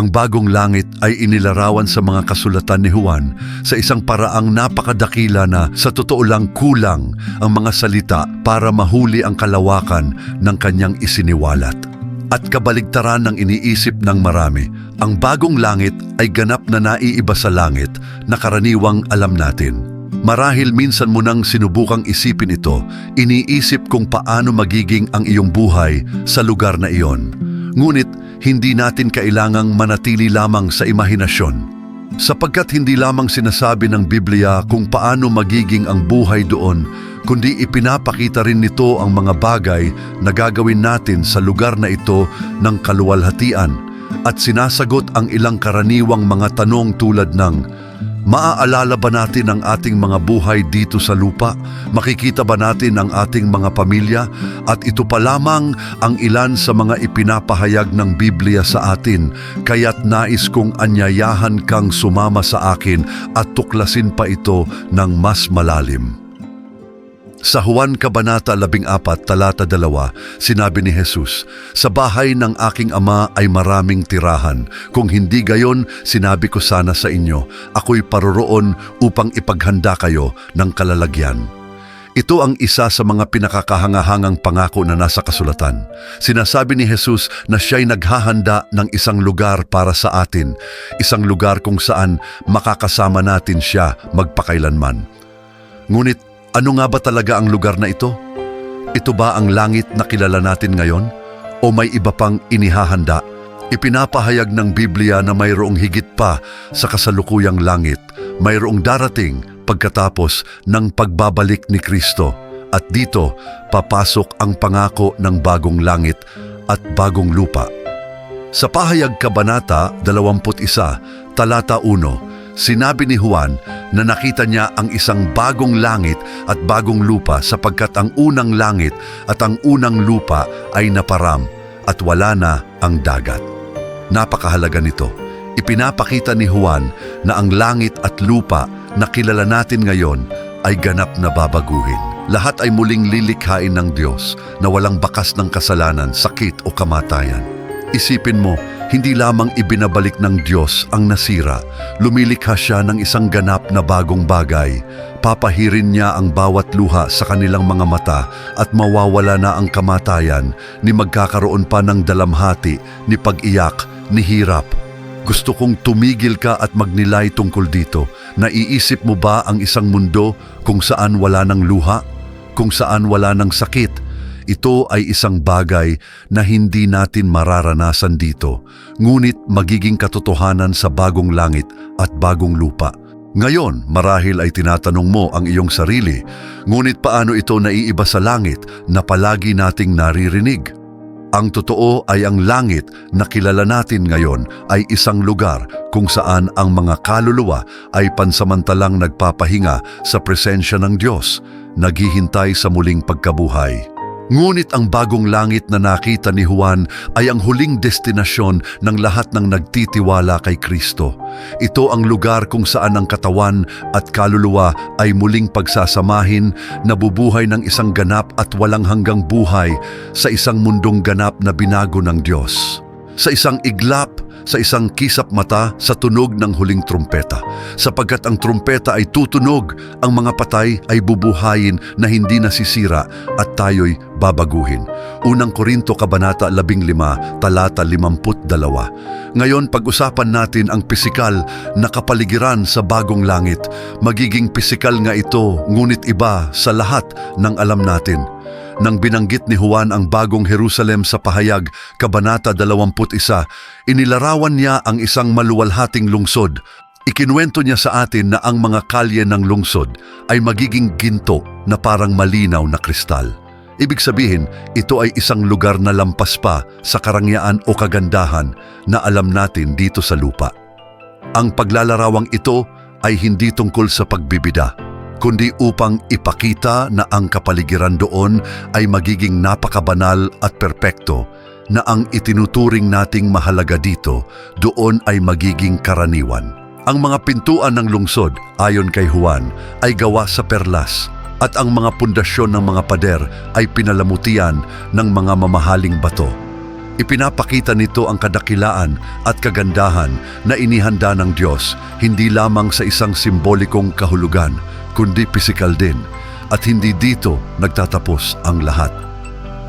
Ang bagong langit ay inilarawan sa mga kasulatan ni Juan sa isang paraang napakadakila na sa totoo lang kulang ang mga salita para mahuli ang kalawakan ng kanyang isiniwalat. At kabaligtaran ng iniisip ng marami, ang bagong langit ay ganap na naiiba sa langit na karaniwang alam natin. Marahil minsan mo nang sinubukang isipin ito, iniisip kung paano magiging ang iyong buhay sa lugar na iyon. Ngunit hindi natin kailangang manatili lamang sa imahinasyon. Sapagkat hindi lamang sinasabi ng Biblia kung paano magiging ang buhay doon, kundi ipinapakita rin nito ang mga bagay na gagawin natin sa lugar na ito ng kaluwalhatian at sinasagot ang ilang karaniwang mga tanong tulad ng Maaalala ba natin ang ating mga buhay dito sa lupa? Makikita ba natin ang ating mga pamilya? At ito pa lamang ang ilan sa mga ipinapahayag ng Biblia sa atin, kaya't nais kong anyayahan kang sumama sa akin at tuklasin pa ito ng mas malalim. Sa Juan Kabanata 14, talata 2, sinabi ni Jesus, Sa bahay ng aking ama ay maraming tirahan. Kung hindi gayon, sinabi ko sana sa inyo, ako'y paroroon upang ipaghanda kayo ng kalalagyan. Ito ang isa sa mga pinakakahangahangang pangako na nasa kasulatan. Sinasabi ni Jesus na siya'y naghahanda ng isang lugar para sa atin, isang lugar kung saan makakasama natin siya magpakailanman. Ngunit ano nga ba talaga ang lugar na ito? Ito ba ang langit na kilala natin ngayon? O may iba pang inihahanda? Ipinapahayag ng Biblia na mayroong higit pa sa kasalukuyang langit, mayroong darating pagkatapos ng pagbabalik ni Kristo. At dito, papasok ang pangako ng bagong langit at bagong lupa. Sa pahayag Kabanata 21, talata 1, sinabi ni Juan na nakita niya ang isang bagong langit at bagong lupa sapagkat ang unang langit at ang unang lupa ay naparam at wala na ang dagat. Napakahalaga nito. Ipinapakita ni Juan na ang langit at lupa na kilala natin ngayon ay ganap na babaguhin. Lahat ay muling lilikhain ng Diyos na walang bakas ng kasalanan, sakit o kamatayan. Isipin mo, hindi lamang ibinabalik ng Diyos ang nasira, lumilikha siya ng isang ganap na bagong bagay. Papahirin niya ang bawat luha sa kanilang mga mata at mawawala na ang kamatayan ni magkakaroon pa ng dalamhati, ni pag-iyak, ni hirap. Gusto kong tumigil ka at magnilay tungkol dito. Naiisip mo ba ang isang mundo kung saan wala ng luha? Kung saan wala ng sakit? Ito ay isang bagay na hindi natin mararanasan dito, ngunit magiging katotohanan sa bagong langit at bagong lupa. Ngayon, marahil ay tinatanong mo ang iyong sarili, ngunit paano ito naiiba sa langit na palagi nating naririnig? Ang totoo ay ang langit na kilala natin ngayon ay isang lugar kung saan ang mga kaluluwa ay pansamantalang nagpapahinga sa presensya ng Diyos, naghihintay sa muling pagkabuhay. Ngunit ang bagong langit na nakita ni Juan ay ang huling destinasyon ng lahat ng nagtitiwala kay Kristo. Ito ang lugar kung saan ang katawan at kaluluwa ay muling pagsasamahin, nabubuhay ng isang ganap at walang hanggang buhay sa isang mundong ganap na binago ng Diyos. Sa isang iglap, sa isang kisap mata sa tunog ng huling trumpeta. Sapagkat ang trumpeta ay tutunog, ang mga patay ay bubuhayin na hindi nasisira at tayo'y babaguhin. Unang Korinto Kabanata 15, talata 52. Ngayon pag-usapan natin ang pisikal na kapaligiran sa bagong langit. Magiging pisikal nga ito, ngunit iba sa lahat ng alam natin. Nang binanggit ni Juan ang bagong Jerusalem sa pahayag, Kabanata 21, inilarawan niya ang isang maluwalhating lungsod. Ikinuwento niya sa atin na ang mga kalye ng lungsod ay magiging ginto na parang malinaw na kristal. Ibig sabihin, ito ay isang lugar na lampas pa sa karangyaan o kagandahan na alam natin dito sa lupa. Ang paglalarawang ito ay hindi tungkol sa pagbibida, kundi upang ipakita na ang kapaligiran doon ay magiging napakabanal at perpekto na ang itinuturing nating mahalaga dito doon ay magiging karaniwan. Ang mga pintuan ng lungsod, ayon kay Juan, ay gawa sa perlas at ang mga pundasyon ng mga pader ay pinalamutian ng mga mamahaling bato. Ipinapakita nito ang kadakilaan at kagandahan na inihanda ng Diyos hindi lamang sa isang simbolikong kahulugan, kundi pisikal din. At hindi dito nagtatapos ang lahat.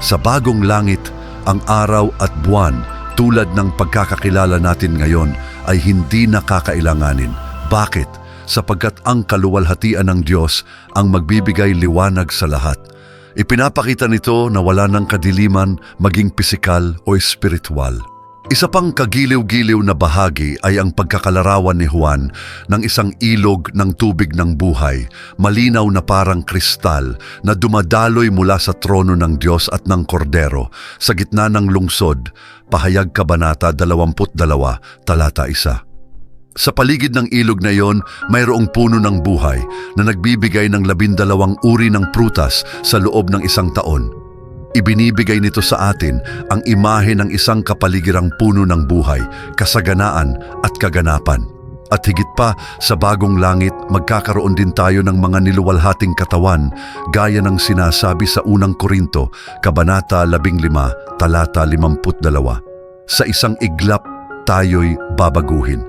Sa bagong langit, ang araw at buwan tulad ng pagkakakilala natin ngayon ay hindi nakakailanganin. Bakit? Sapagkat ang kaluwalhatian ng Diyos ang magbibigay liwanag sa lahat. Ipinapakita nito na wala ng kadiliman maging pisikal o espiritual. Isa pang kagiliw-giliw na bahagi ay ang pagkakalarawan ni Juan ng isang ilog ng tubig ng buhay, malinaw na parang kristal na dumadaloy mula sa trono ng Diyos at ng Kordero sa gitna ng lungsod, pahayag Kabanata 22, talata 1. Sa paligid ng ilog na iyon, mayroong puno ng buhay na nagbibigay ng labindalawang uri ng prutas sa loob ng isang taon. Ibinibigay nito sa atin ang imahe ng isang kapaligirang puno ng buhay, kasaganaan at kaganapan. At higit pa, sa bagong langit, magkakaroon din tayo ng mga niluwalhating katawan gaya ng sinasabi sa unang Korinto, Kabanata 15, talata 52. Sa isang iglap, tayo'y babaguhin.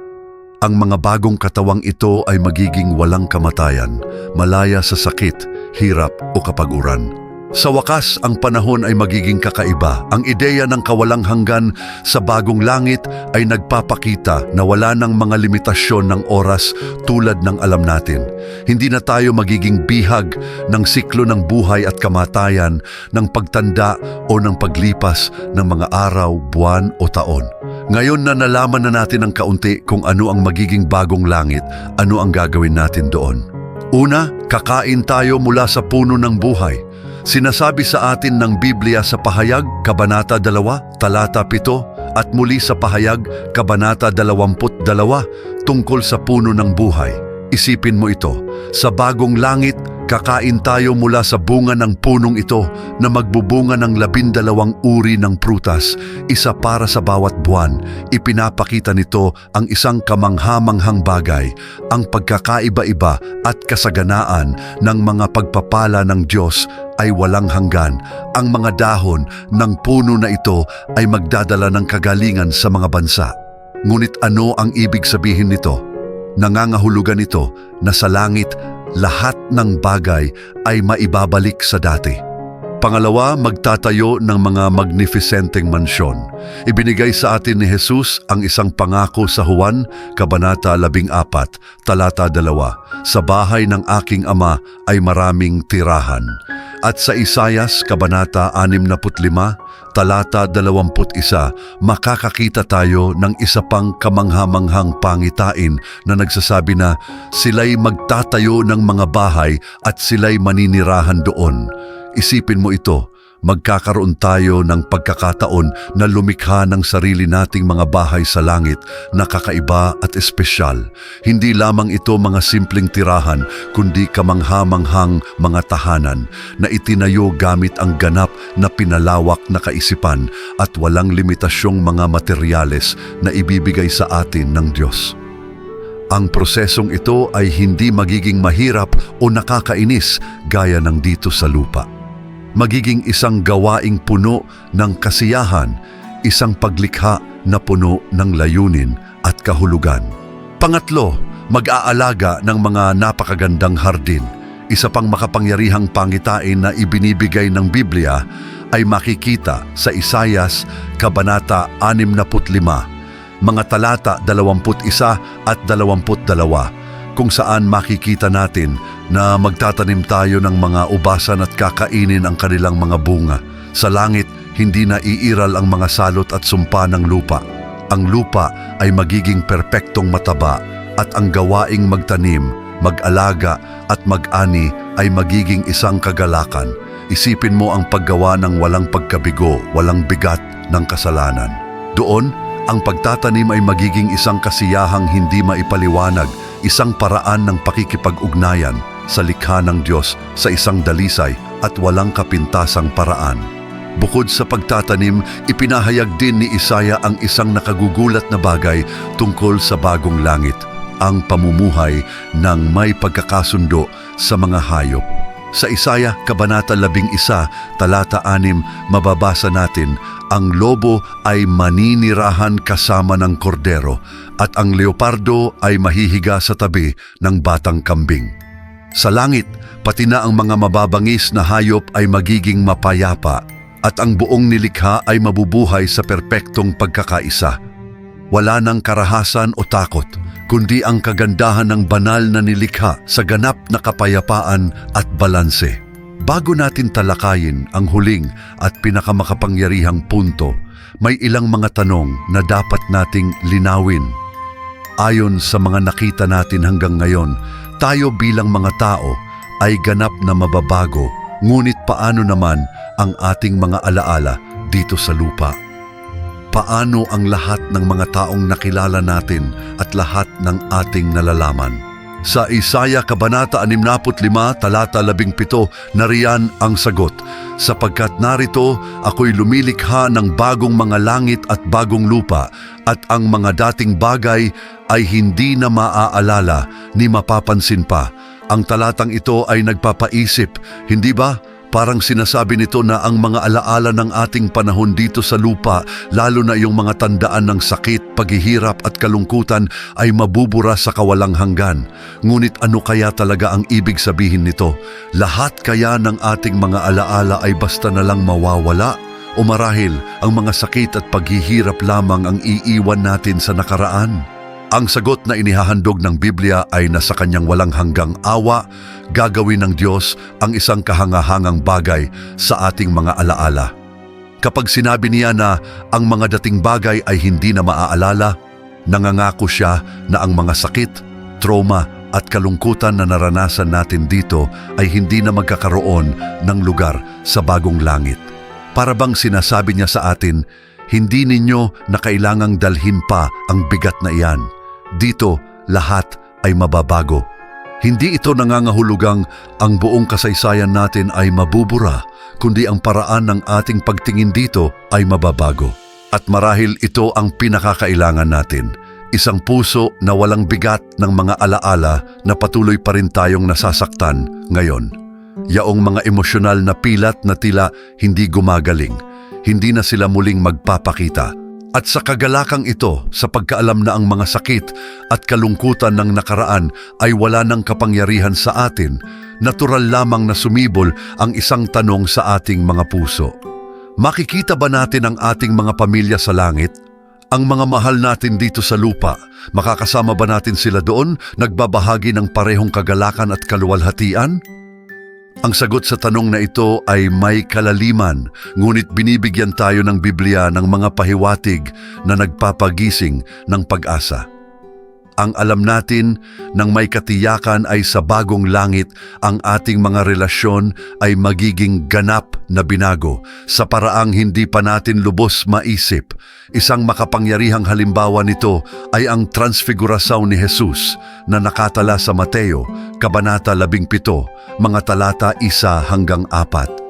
Ang mga bagong katawang ito ay magiging walang kamatayan, malaya sa sakit, hirap o kapaguran. Sa wakas, ang panahon ay magiging kakaiba. Ang ideya ng kawalang hanggan sa bagong langit ay nagpapakita na wala ng mga limitasyon ng oras tulad ng alam natin. Hindi na tayo magiging bihag ng siklo ng buhay at kamatayan, ng pagtanda o ng paglipas ng mga araw, buwan o taon. Ngayon na nalaman na natin ng kaunti kung ano ang magiging bagong langit, ano ang gagawin natin doon. Una, kakain tayo mula sa puno ng buhay. Sinasabi sa atin ng Biblia sa Pahayag, Kabanata 2, Talata 7, at muli sa Pahayag, Kabanata 22, tungkol sa puno ng buhay. Isipin mo ito, sa bagong langit, kakain tayo mula sa bunga ng punong ito na magbubunga ng labindalawang uri ng prutas, isa para sa bawat buwan. Ipinapakita nito ang isang kamanghamanghang bagay, ang pagkakaiba-iba at kasaganaan ng mga pagpapala ng Diyos ay walang hanggan. Ang mga dahon ng puno na ito ay magdadala ng kagalingan sa mga bansa. Ngunit ano ang ibig sabihin nito? Nangangahulugan ito na sa langit lahat ng bagay ay maibabalik sa dati. Pangalawa, magtatayo ng mga magnificenteng mansyon. Ibinigay sa atin ni Jesus ang isang pangako sa Juan, Kabanata 14, Talata 2. Sa bahay ng aking ama ay maraming tirahan. At sa Isayas, Kabanata 65, Talata 21, makakakita tayo ng isa pang kamanghamanghang pangitain na nagsasabi na sila'y magtatayo ng mga bahay at sila'y maninirahan doon. Isipin mo ito, magkakaroon tayo ng pagkakataon na lumikha ng sarili nating mga bahay sa langit na kakaiba at espesyal. Hindi lamang ito mga simpleng tirahan, kundi kamanghamanghang mga tahanan na itinayo gamit ang ganap na pinalawak na kaisipan at walang limitasyong mga materyales na ibibigay sa atin ng Diyos. Ang prosesong ito ay hindi magiging mahirap o nakakainis gaya ng dito sa lupa magiging isang gawaing puno ng kasiyahan, isang paglikha na puno ng layunin at kahulugan. Pangatlo, mag-aalaga ng mga napakagandang hardin. Isa pang makapangyarihang pangitain na ibinibigay ng Biblia ay makikita sa Isayas, Kabanata 65, mga talata 21 at 22, kung saan makikita natin na magtatanim tayo ng mga ubasan at kakainin ang kanilang mga bunga. Sa langit, hindi na iiral ang mga salot at sumpa ng lupa. Ang lupa ay magiging perpektong mataba at ang gawaing magtanim, mag-alaga at mag-ani ay magiging isang kagalakan. Isipin mo ang paggawa ng walang pagkabigo, walang bigat ng kasalanan. Doon, ang pagtatanim ay magiging isang kasiyahang hindi maipaliwanag, isang paraan ng pakikipag-ugnayan sa likha ng Diyos sa isang dalisay at walang kapintasang paraan. Bukod sa pagtatanim, ipinahayag din ni Isaya ang isang nakagugulat na bagay tungkol sa bagong langit, ang pamumuhay ng may pagkakasundo sa mga hayop. Sa Isaya, Kabanata 11, Talata 6, mababasa natin, ang lobo ay maninirahan kasama ng kordero at ang leopardo ay mahihiga sa tabi ng batang kambing. Sa langit, pati na ang mga mababangis na hayop ay magiging mapayapa at ang buong nilikha ay mabubuhay sa perpektong pagkakaisa. Wala nang karahasan o takot, kundi ang kagandahan ng banal na nilikha sa ganap na kapayapaan at balanse. Bago natin talakayin ang huling at pinakamakapangyarihang punto, may ilang mga tanong na dapat nating linawin. Ayon sa mga nakita natin hanggang ngayon, tayo bilang mga tao ay ganap na mababago, ngunit paano naman ang ating mga alaala dito sa lupa? Paano ang lahat ng mga taong nakilala natin at lahat ng ating nalalaman? Sa Isaya Kabanata 65, talata 17, nariyan ang sagot, sapagkat narito ako'y lumilikha ng bagong mga langit at bagong lupa, at ang mga dating bagay ay hindi na maaalala ni mapapansin pa. Ang talatang ito ay nagpapaisip, hindi ba? Parang sinasabi nito na ang mga alaala ng ating panahon dito sa lupa, lalo na yung mga tandaan ng sakit, paghihirap at kalungkutan ay mabubura sa kawalang hanggan. Ngunit ano kaya talaga ang ibig sabihin nito? Lahat kaya ng ating mga alaala ay basta na lang mawawala? O marahil ang mga sakit at paghihirap lamang ang iiwan natin sa nakaraan? Ang sagot na inihahandog ng Biblia ay nasa kanyang walang hanggang awa, gagawin ng Diyos ang isang kahangahangang bagay sa ating mga alaala. Kapag sinabi niya na ang mga dating bagay ay hindi na maaalala, nangangako siya na ang mga sakit, trauma at kalungkutan na naranasan natin dito ay hindi na magkakaroon ng lugar sa bagong langit. Para bang sinasabi niya sa atin, hindi ninyo na kailangang dalhin pa ang bigat na iyan. Dito, lahat ay mababago. Hindi ito nangangahulugang ang buong kasaysayan natin ay mabubura, kundi ang paraan ng ating pagtingin dito ay mababago. At marahil ito ang pinakakailangan natin, isang puso na walang bigat ng mga alaala na patuloy pa rin tayong nasasaktan ngayon. Yaong mga emosyonal na pilat na tila hindi gumagaling, hindi na sila muling magpapakita. At sa kagalakang ito, sa pagkaalam na ang mga sakit at kalungkutan ng nakaraan ay wala ng kapangyarihan sa atin, natural lamang na sumibol ang isang tanong sa ating mga puso. Makikita ba natin ang ating mga pamilya sa langit? Ang mga mahal natin dito sa lupa, makakasama ba natin sila doon nagbabahagi ng parehong kagalakan at kaluwalhatian? Ang sagot sa tanong na ito ay may kalaliman, ngunit binibigyan tayo ng Biblia ng mga pahiwatig na nagpapagising ng pag-asa. Ang alam natin ng may katiyakan ay sa bagong langit ang ating mga relasyon ay magiging ganap na binago sa paraang hindi pa natin lubos maisip. Isang makapangyarihang halimbawa nito ay ang transfigurasyon ni Jesus na nakatala sa Mateo, Kabanata 17, mga talata 1 hanggang 4.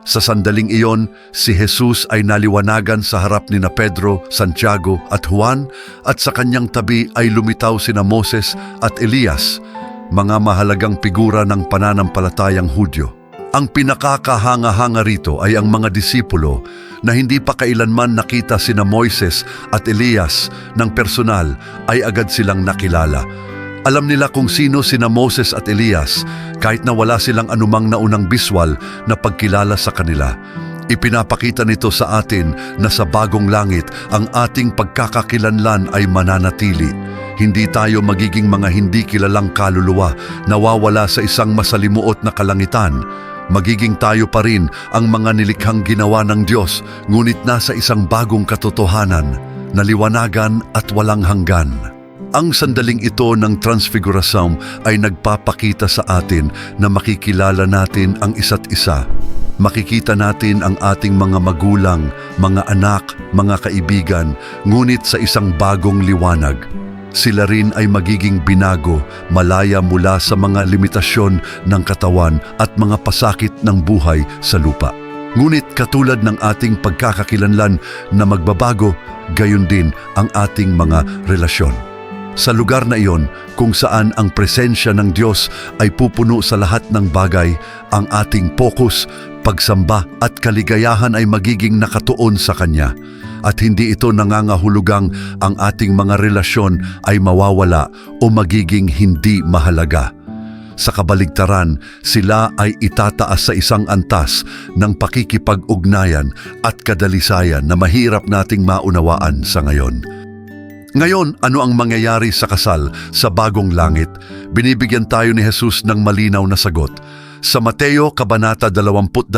Sa sandaling iyon, si Jesus ay naliwanagan sa harap ni na Pedro, Santiago at Juan at sa kanyang tabi ay lumitaw sina Moses at Elias, mga mahalagang figura ng pananampalatayang Hudyo. Ang pinakakahanga-hanga rito ay ang mga disipulo na hindi pa kailanman nakita sina Moises at Elias ng personal ay agad silang nakilala. Alam nila kung sino sina Moses at Elias kahit na wala silang anumang naunang biswal na pagkilala sa kanila. Ipinapakita nito sa atin na sa bagong langit ang ating pagkakakilanlan ay mananatili. Hindi tayo magiging mga hindi kilalang kaluluwa nawawala sa isang masalimuot na kalangitan. Magiging tayo pa rin ang mga nilikhang ginawa ng Diyos ngunit nasa isang bagong katotohanan, naliwanagan at walang hanggan. Ang sandaling ito ng transfigurasyon ay nagpapakita sa atin na makikilala natin ang isa't isa. Makikita natin ang ating mga magulang, mga anak, mga kaibigan, ngunit sa isang bagong liwanag. Sila rin ay magiging binago, malaya mula sa mga limitasyon ng katawan at mga pasakit ng buhay sa lupa. Ngunit katulad ng ating pagkakakilanlan na magbabago, gayon din ang ating mga relasyon. Sa lugar na iyon kung saan ang presensya ng Diyos ay pupuno sa lahat ng bagay, ang ating focus, pagsamba at kaligayahan ay magiging nakatuon sa Kanya. At hindi ito nangangahulugang ang ating mga relasyon ay mawawala o magiging hindi mahalaga. Sa kabaligtaran, sila ay itataas sa isang antas ng pakikipag-ugnayan at kadalisayan na mahirap nating maunawaan sa ngayon. Ngayon, ano ang mangyayari sa kasal sa bagong langit? Binibigyan tayo ni Jesus ng malinaw na sagot. Sa Mateo Kabanata 22,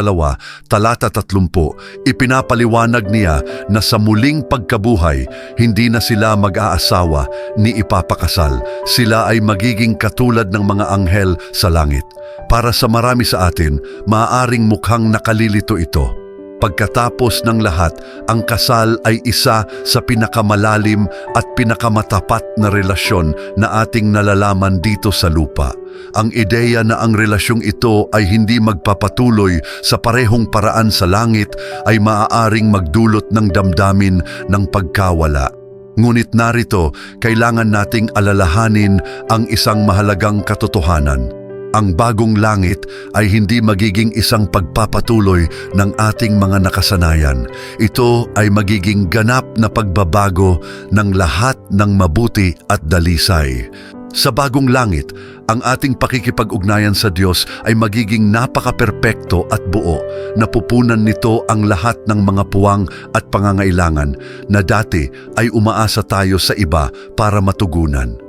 talata 30, ipinapaliwanag niya na sa muling pagkabuhay, hindi na sila mag-aasawa ni ipapakasal. Sila ay magiging katulad ng mga anghel sa langit. Para sa marami sa atin, maaaring mukhang nakalilito ito. Pagkatapos ng lahat, ang kasal ay isa sa pinakamalalim at pinakamatapat na relasyon na ating nalalaman dito sa lupa. Ang ideya na ang relasyong ito ay hindi magpapatuloy sa parehong paraan sa langit ay maaaring magdulot ng damdamin ng pagkawala. Ngunit narito, kailangan nating alalahanin ang isang mahalagang katotohanan. Ang bagong langit ay hindi magiging isang pagpapatuloy ng ating mga nakasanayan. Ito ay magiging ganap na pagbabago ng lahat ng mabuti at dalisay. Sa bagong langit, ang ating pakikipag-ugnayan sa Diyos ay magiging napaka-perpekto at buo. Napupunan nito ang lahat ng mga puwang at pangangailangan na dati ay umaasa tayo sa iba para matugunan.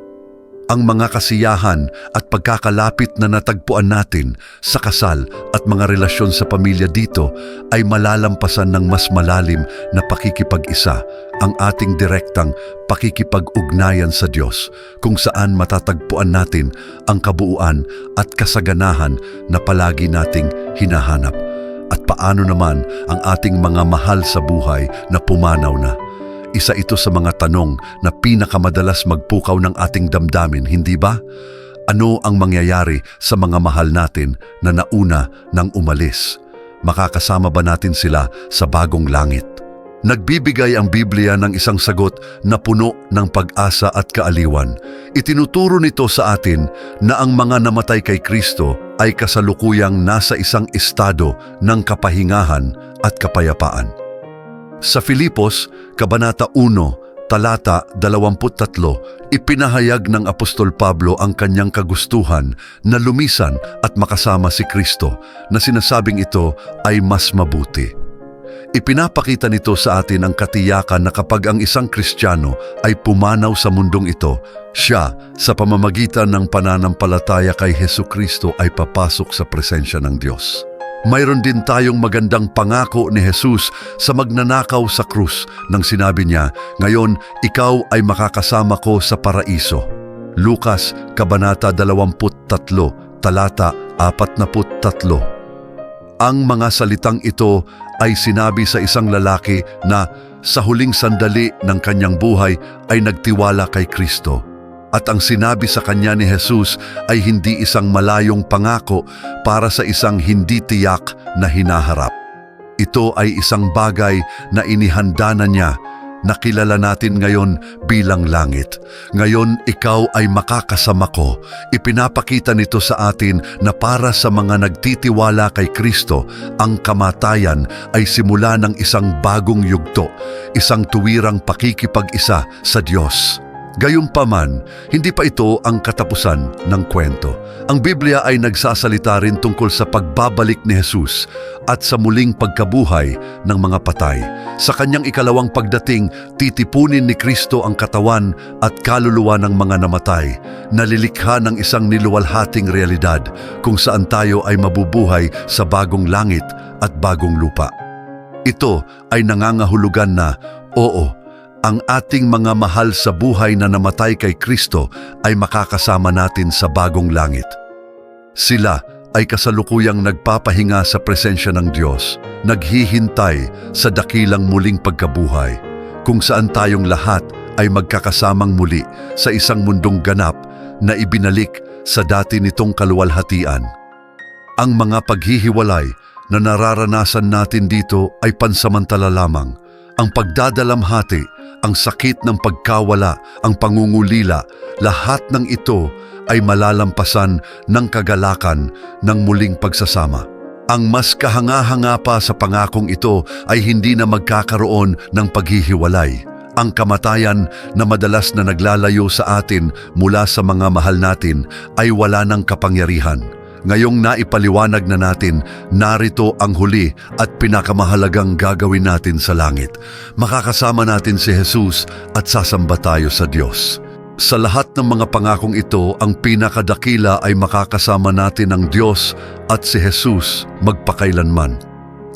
Ang mga kasiyahan at pagkakalapit na natagpuan natin sa kasal at mga relasyon sa pamilya dito ay malalampasan ng mas malalim na pakikipag-isa, ang ating direktang pakikipag-ugnayan sa Diyos kung saan matatagpuan natin ang kabuuan at kasaganahan na palagi nating hinahanap. At paano naman ang ating mga mahal sa buhay na pumanaw na? Isa ito sa mga tanong na pinakamadalas magpukaw ng ating damdamin, hindi ba? Ano ang mangyayari sa mga mahal natin na nauna nang umalis? Makakasama ba natin sila sa bagong langit? Nagbibigay ang Biblia ng isang sagot na puno ng pag-asa at kaaliwan. Itinuturo nito sa atin na ang mga namatay kay Kristo ay kasalukuyang nasa isang estado ng kapahingahan at kapayapaan. Sa Filipos, Kabanata 1, Talata 23, ipinahayag ng Apostol Pablo ang kanyang kagustuhan na lumisan at makasama si Kristo na sinasabing ito ay mas mabuti. Ipinapakita nito sa atin ang katiyakan na kapag ang isang Kristiyano ay pumanaw sa mundong ito, siya sa pamamagitan ng pananampalataya kay Heso Kristo ay papasok sa presensya ng Diyos. Mayroon din tayong magandang pangako ni Jesus sa magnanakaw sa krus nang sinabi niya, Ngayon, ikaw ay makakasama ko sa paraiso. Lukas, Kabanata 23, Talata 43. Ang mga salitang ito ay sinabi sa isang lalaki na sa huling sandali ng kanyang buhay ay nagtiwala kay Kristo at ang sinabi sa kanya ni Jesus ay hindi isang malayong pangako para sa isang hindi tiyak na hinaharap. Ito ay isang bagay na inihanda na niya na kilala natin ngayon bilang langit. Ngayon, ikaw ay makakasama ko. Ipinapakita nito sa atin na para sa mga nagtitiwala kay Kristo, ang kamatayan ay simula ng isang bagong yugto, isang tuwirang pakikipag-isa sa Diyos. Gayunpaman, hindi pa ito ang katapusan ng kwento. Ang Biblia ay nagsasalita rin tungkol sa pagbabalik ni Jesus at sa muling pagkabuhay ng mga patay. Sa kanyang ikalawang pagdating, titipunin ni Kristo ang katawan at kaluluwa ng mga namatay, nalilikha ng isang niluwalhating realidad kung saan tayo ay mabubuhay sa bagong langit at bagong lupa. Ito ay nangangahulugan na, oo, ang ating mga mahal sa buhay na namatay kay Kristo ay makakasama natin sa bagong langit. Sila ay kasalukuyang nagpapahinga sa presensya ng Diyos, naghihintay sa dakilang muling pagkabuhay, kung saan tayong lahat ay magkakasamang muli sa isang mundong ganap na ibinalik sa dati nitong kaluwalhatian. Ang mga paghihiwalay na nararanasan natin dito ay pansamantala lamang. Ang pagdadalamhati ang sakit ng pagkawala, ang pangungulila, lahat ng ito ay malalampasan ng kagalakan ng muling pagsasama. Ang mas kahanga-hanga pa sa pangakong ito ay hindi na magkakaroon ng paghihiwalay. Ang kamatayan na madalas na naglalayo sa atin mula sa mga mahal natin ay wala ng kapangyarihan. Ngayong naipaliwanag na natin, narito ang huli at pinakamahalagang gagawin natin sa langit. Makakasama natin si Jesus at sasamba tayo sa Diyos. Sa lahat ng mga pangakong ito, ang pinakadakila ay makakasama natin ang Diyos at si Jesus magpakailanman.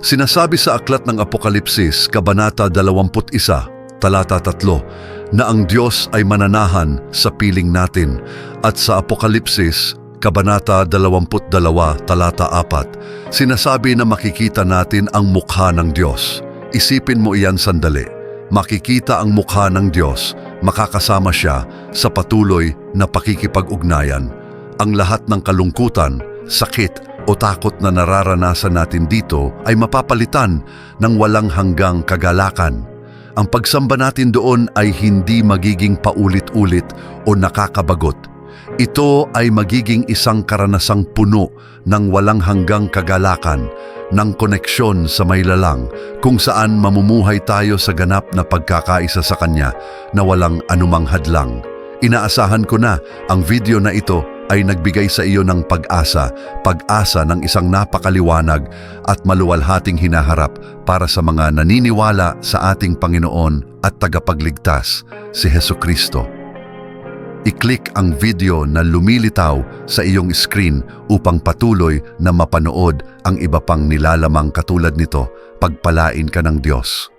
Sinasabi sa aklat ng Apokalipsis, Kabanata 21, talata 3, na ang Diyos ay mananahan sa piling natin at sa Apokalipsis, Kabanata 22, talata 4, sinasabi na makikita natin ang mukha ng Diyos. Isipin mo iyan sandali. Makikita ang mukha ng Diyos, makakasama siya sa patuloy na pakikipag-ugnayan. Ang lahat ng kalungkutan, sakit o takot na nararanasan natin dito ay mapapalitan ng walang hanggang kagalakan. Ang pagsamba natin doon ay hindi magiging paulit-ulit o nakakabagot. Ito ay magiging isang karanasang puno ng walang hanggang kagalakan, ng koneksyon sa may lalang kung saan mamumuhay tayo sa ganap na pagkakaisa sa Kanya na walang anumang hadlang. Inaasahan ko na ang video na ito ay nagbigay sa iyo ng pag-asa, pag-asa ng isang napakaliwanag at maluwalhating hinaharap para sa mga naniniwala sa ating Panginoon at tagapagligtas, si Heso Kristo i-click ang video na lumilitaw sa iyong screen upang patuloy na mapanood ang iba pang nilalamang katulad nito. Pagpalain ka ng Diyos.